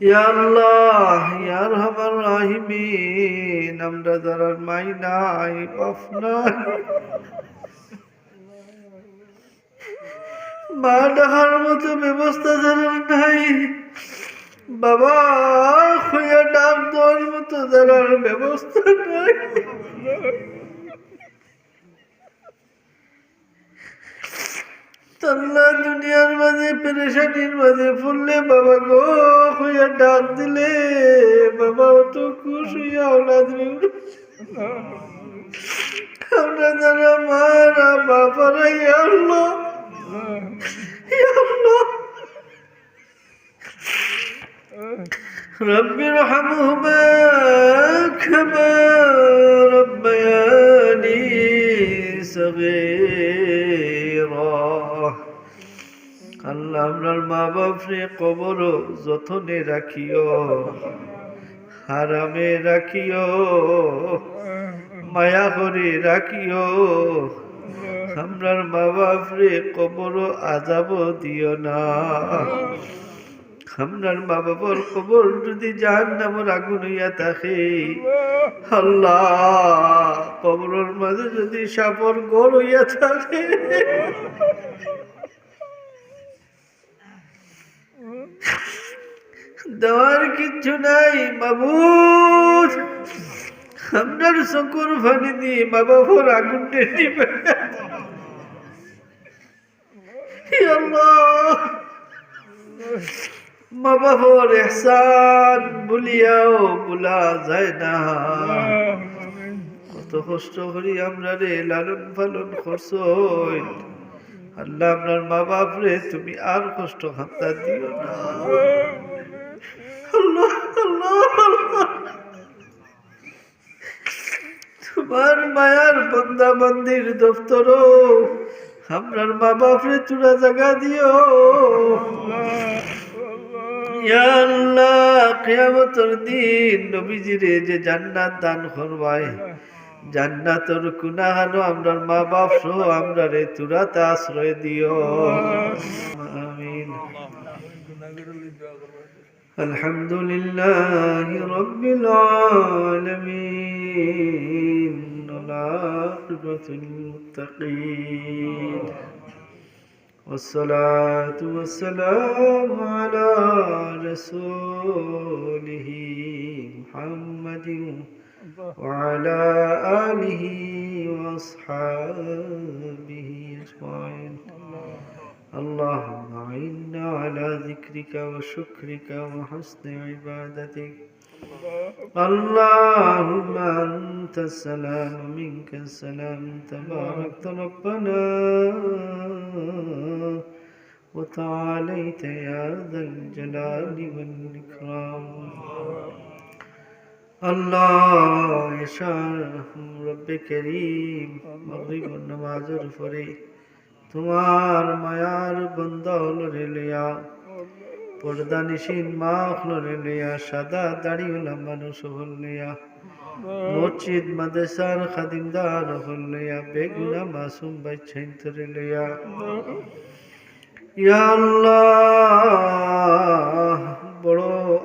ইয়া আল্লাহ, ইয়া রহমান রাহিমিন, আমরা মাই নাই বাপ নাই মতো ব্যবস্থা যারা নাই, বাবা খুঁয়া ডাক দেওয়ার মতো যারা ব্যবস্থা নাই। তাল্লা দুনিয়ার মাঝে পেরেশানির মাঝে ফুললে বাবা গো খুঁয়া ডাক দিলে বাবা অত খুশ হইয়া ওলাদ আমরা যারা মারা বাবারা ইয়া আল্লাহ ইয়া আল্লাহ رب ارحمهما كما ربياني صغيرا আপনার মা বাপরে কবর যতনে রাখিও, হারামে রাখিও, মায়া করে রাখিও। আমরার মা বাপরে কবর আজাব দিও না। আমরার মা বাবার কবর যদি জাহান নামর আগুন হইয়া থাকে, আল্লাহ কবরের মাঝে যদি সাপর গোল হইয়া থাকে দেওয়ার কিচ্ছু নাই মাবুদ। আপনার চকুর ফানি দিয়ে মা বাবার আগুন টেনে মা বাবার এহসান বলিয়াও বলা যায় না। কত কষ্ট করি আমরা রে লালন পালন করছ আল্লাহ আপনার মা বাপ রে, তুমি আর কষ্ট খাতা দিও না। তোমার মায়ার বন্দা বন্দির দপ্তর আমরার মা বাপ রে তুরা জায়গা দিও আল্লাহ, কিয়ামতের দিন নবীজিরে যে জান্নাত দান করবাই জান্নাতর কুনাহানো আমরার মা বাপ সহ আমরা রে তুরাতে আশ্রয় দিও আমিন الحمد لله رب العالمين والعاقبة للمتقين والصلاة والسلام على رسوله محمد وعلى آله وأصحابه أجمعين. اللهم أعنا على ذكرك وشكرك وحسن عبادتك. اللهم أنت السلام منك السلام. تباركت ربنا وتعاليت يا ذا الجلال والإكرام. আল্লাহ তোমার মায়ার বন্ধা হল রেলিয়া পর্দা নিশিন মা হল রেলিয়া সাদা দাড়ি মানুষ হল লিয়া মসজিদ মাদেসার খাদিমদার হল লিয়া বেগুনা মাসুম বাই ছাইন ধরে লিয়া ইয়া বড়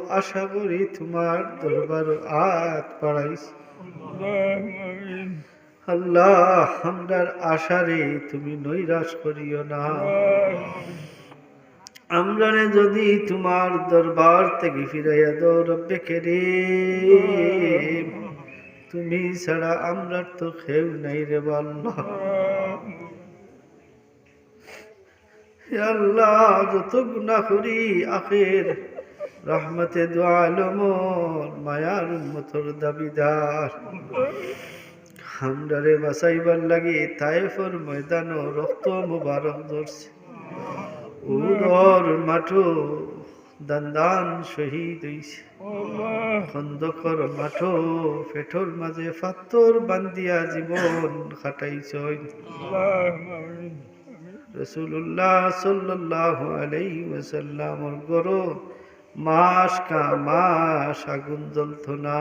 আশা করি তোমার দরবার আত পাড়াইস আল্লাহ, আমরার আশারে তুমি নৈরাশ করিও না। আমরারে যদি তোমার দরবার থেকে ফিরাইয়া দাও রব্বে কেরে তুমি ছাড়া আমরার তো খেউ নাই রে আল্লাহ। আল্লাহ, যত গুণা করি, আখের রহমতে দোয়ালমর মায়ার উম্মতর দাবিদার। হামডারে বাসাইবার লাগে তাইফর ময়দান রক্ত মুবারক ধরছে। উদর মাঠো দান্দান শহীদ হইছে। খন্দকর মাঠো ফেঠর মাঝে ফাত্তর বান্দিয়া জীবন খাটাইছ রসুল্লাহ সাল্লাহ আলাই ওয়াসাল্লামর গরো মাস কা মাস আগুন জ্বলত না।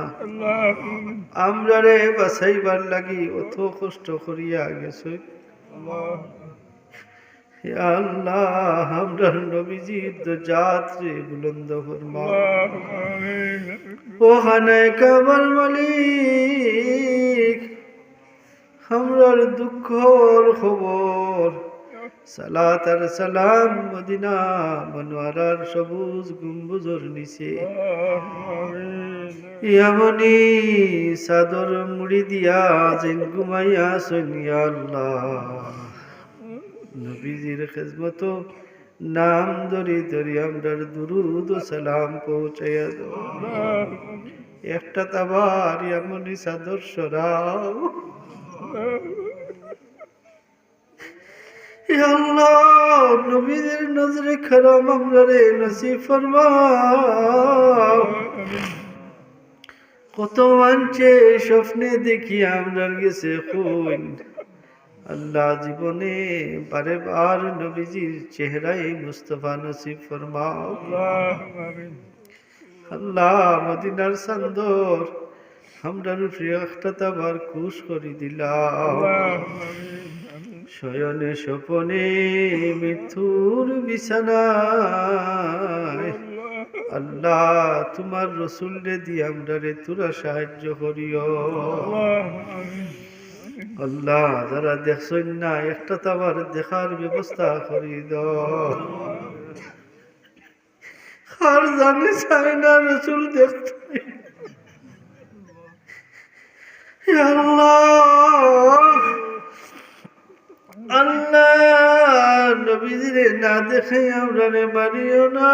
আমরা রে বাসাইবার লাগি অত কষ্ট করিয়া গেছ। আল্লাহ আমরা নবীজির যাত্রে বুলন্দ ফরমাও ও হানায় কাবার মালিক আমরার দুঃখর খবর। সালাত আর সালাম মদিনা মনোয়ারার সবুজ গুম্বুজর নিচে। ইয়ামনি সাদর মুড়ি দিয়া যেন ঘুমাইয়া সৈনিয়া আল্লাহ। নবীজির খেজমত নাম ধরি ধরি আমরার দুরুদ ও সালাম পৌঁছাইয়া দাও একটা তাবার ইয়ামনি সাদর সরাও। আল্লাহ, নবীদের নজরে খারাম আমরা রে নসিব ফরমাও। কত মানছে স্বপ্নে দেখি আমরা গেছে খুন। আল্লাহ জীবনে বারে বার নবীজির চেহারায় মুস্তফা নসিব ফরমাও। আল্লাহ মদিনার সান্দর আমরা রুফি একটা তাবার খুশ করে দিলাম। শয়নে স্বপনে মৃত্যুর বিছানায়। আল্লাহ, তোমার রসুল রে দিয়ে আমরা রে তোরা সাহায্য করিও। আল্লাহ, যারা দেখছেন না, একটা তাবার দেখার ব্যবস্থা করি দাও। আর জানে চাই না রসুল দেখতে। আল্লাহ আল্লাহ নবীজিরে না দেখে আমরা রে মারিও না।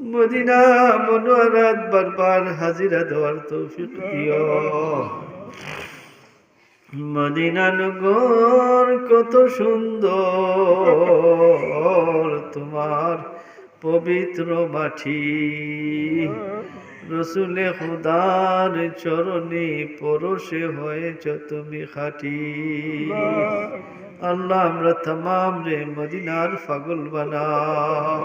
মদিনা মনোয়ারাত বারবার হাজিরা দেওয়ার তৌফিক দিও। মদিনা নগর কত সুন্দর, তোমার পবিত্র মাটি। রসুলে খুদার চরণে পরশে হয়েছ তুমি খাটি। আল্লাহ আমরা তাম রে মদিনার পাগল বানাও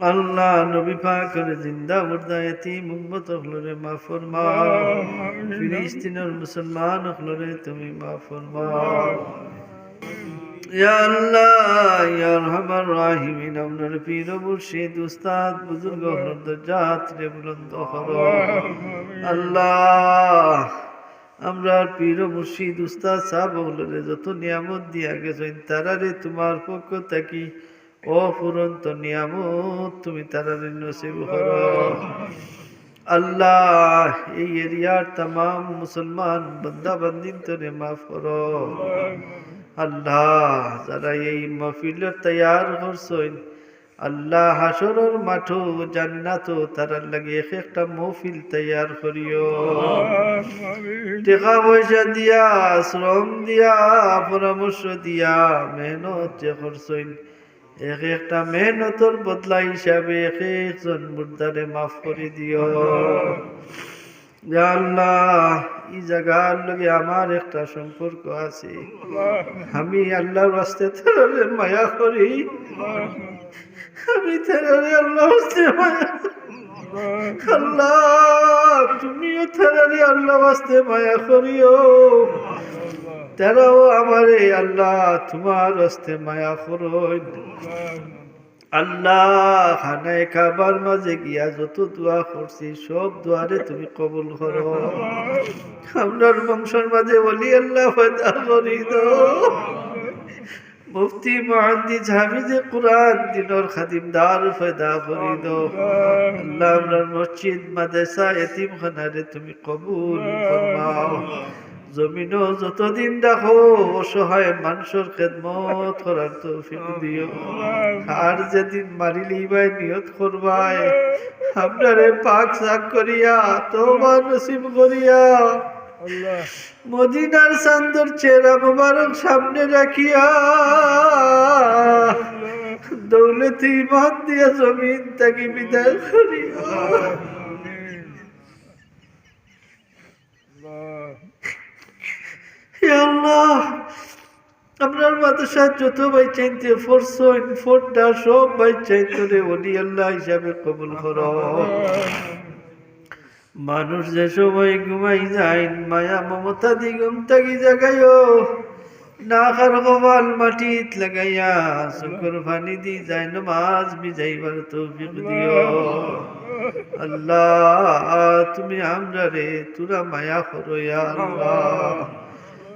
আল্লাহ নবী পাকের জিন্দা মুর্দা এতিম উম্মত হলরে মা ফরমাও ফিলিস্তিনের মুসলমান হলরে তুমি মা ইয়া রে আল্লাহ আমরা যত নিয়ামত দিয়া গেছেন, তারারে তোমার পক্ষ থাকি অফুরন্ত নিয়ামত, তুমি তারারে নসিব করো। আল্লাহ, এই এরিয়ার তাম মুসলমান বন্দা বন্দিন তোরে মাফ করো। আল্লাহ যারা এই মফিলের তৈয়ার করছেন আল্লাহ হাসরের মাঠো জান্নাত তারার লাগে এক একটা মহফিল তৈয়ার করিও। টাকা পয়সা দিয়া শ্রম দিয়া পরামর্শ দিয়া মেহনত যে করছেন এক একটা মেহনতর বদলা হিসাবে এক একজন মুর্দারে মাফ করে দিও। আল্লাহ এই জায়গার লগে আমার একটা সম্পর্ক আছে। আমি আল্লাহর রাস্তে তারে মায়া করি। আমি তারে আল্লাহ রাস্তে মায়া আল্লাহ, তুমিও তারে আল্লাহ রাস্তে মায়া করিও। তারাও আমারে, আল্লাহ, তোমার রাস্তে মায়া করো আল্লাহ খানায় খাবার মাঝে গিয়া যত দোয়া করছি, সব দোয়ারে তুমি কবুল করো। আপনার বংশের মাঝে বলি আল্লাহ ফয়দা করি মুফতি মহান্দিস হাফিজে কোরআন দিনর খাদিমদার ফয়দা করি দো আল্লাহ আপনার মসজিদ, মাদ্রাসা, এতিমখানারে তুমি কবুল ফরমাও। জমিনও যতদিন দেখো অসহায় মানুষের খেদমত করার তৌফিক দিও। আর যেদিন মারিলি ভাই নিয়ত করবাই আপনারে পাক সাক করিয়া তোমার নসিব করিয়া। মদিনার সান্দর চেরা মোবারক সামনে রাখিয়া, দৌলতি ইমান দিয়া জমিন তাকে বিদায় করিয়া। আল্লাহ, আপনার মাদ্রাসার যত ভাই চাইতে ফোরসইন ফোরটা সব ভাই চাইতে রে ওলি আল্লাহ হিসাবে কবুল করো। মানুষ যে সময় ঘুমাই যায়, মায়া, মমতা দি ঘুম থাকি জাগাইও না খার কপাল মাটিত লাগাইয়া শুকর পানি দি যায়, নমাজ বিজাইবার তৌফিক দিও। আল্লাহ, তুমি আমরা রে তুরা মায়া করো আল্লাহ।